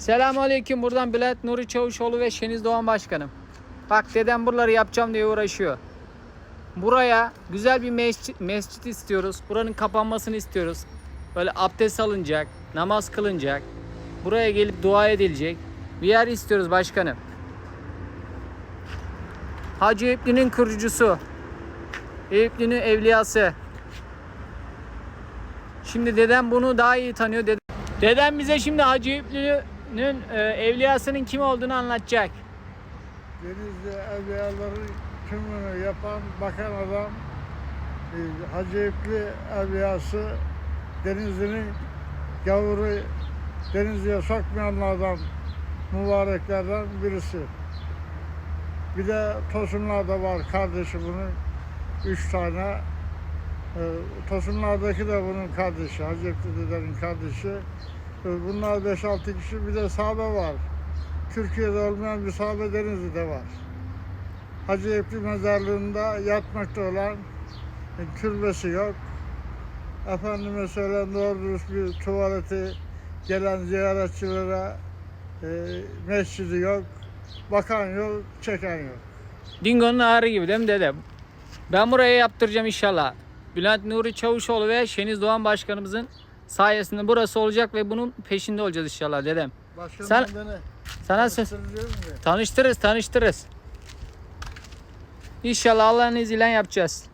Selamünaleyküm. Buradan Bülent Nuri Çavuşoğlu ve Şeniz Doğan Başkanım. Bak dedem buraları yapacağım diye uğraşıyor. Buraya güzel bir mescit, mescit istiyoruz. Buranın kapanmasını istiyoruz. Böyle abdest alınacak, namaz kılınacak. Buraya gelip dua edilecek. Bir yer istiyoruz başkanım. Hacı Eyüplü'nün kurucusu. Eyüplü'nün evliyası. Şimdi dedem bunu daha iyi tanıyor. Dedem, dedem bize şimdi Hacı Eyüplü'nün e, evliyasının kim olduğunu anlatacak. Denizli evliyaları tümünü yapan, bakan adam e, Hacı İpli evliyası Denizli'nin gavuru Denizli'ye sokmayanlardan mübareklerden birisi. Bir de Tosunlar'da var kardeşi bunun. Üç tane. E, Tosunlar'daki de bunun kardeşi. Hacı İpli dedenin kardeşi. E, Bunlar 5-6 kişi. Bir de sahabe var. Türkiye'de olmayan bir sahabe Denizli'de var. Hacı Eyüplü mezarlığında yatmakta olan türbesi yok. Efendime söyleyeyim doğru dürüst bir tuvaleti gelen ziyaretçilere e, mescidi yok. Bakan yok, çeken yok. Dingo'nun ağrı gibi değil mi dedem? Ben buraya yaptıracağım inşallah. Bülent Nuri Çavuşoğlu ve Şeniz Doğan Başkanımızın sayesinde burası olacak ve bunun peşinde olacağız inşallah dedem. Başkanım Sen- beni Sana söz tanıştırırız tanıştırırız. İnşallah Allah'ın izniyle yapacağız.